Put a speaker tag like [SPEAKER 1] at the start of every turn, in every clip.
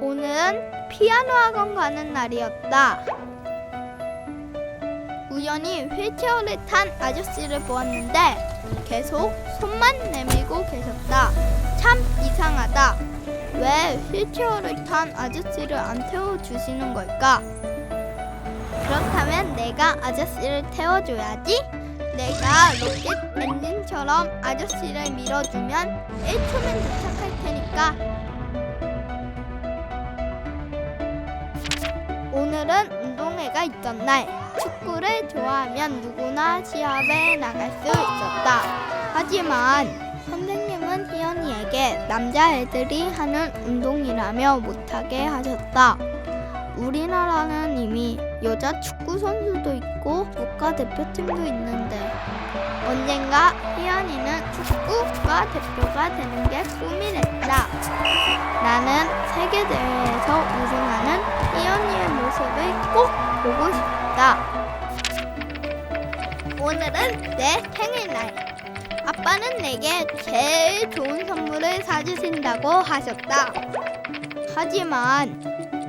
[SPEAKER 1] 오늘은 피아노 학원 가는 날이었다. 우연히 휠체어를 탄 아저씨를 보았는데 계속 손만 내밀고 계셨다. 참 이상하다. 왜 휠체어를 탄 아저씨를 안 태워주시는 걸까? 그렇다면 내가 아저씨를 태워줘야지. 내가 로켓 엔진처럼 아저씨를 밀어주면 1초면 도착할 테니까. 오늘은 운동회가 있던 날. 축구를 좋아하면 누구나 시합에 나갈 수 있었다. 하지만 선생님은 희연이에게 남자애들이 하는 운동이라며 못하게 하셨다. 우리나라는 이미 여자 축구 선수도 있고 국가대표팀도 있는데 언젠가 희연이는 축구가 대표가 되는 게 꿈이랬다. 나는 세계 대회 오늘은 내 생일날. 아빠는 내게 제일 좋은 선물을 사주신다고 하셨다. 하지만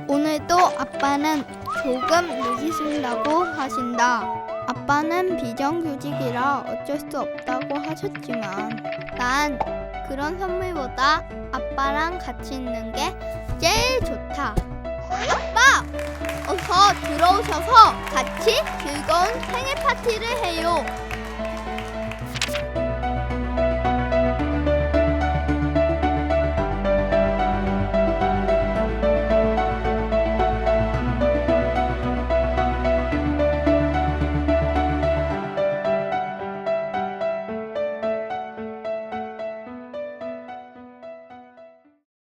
[SPEAKER 1] 오늘도 아빠는 조금 늦으신다고 하신다. 아빠는 비정규직이라 어쩔 수 없다고 하셨지만 난 그런 선물보다 아빠랑 같이 있는 게 제일 좋다. 아빠! 들어오셔서 같이 즐거운 생일 파티를 해요.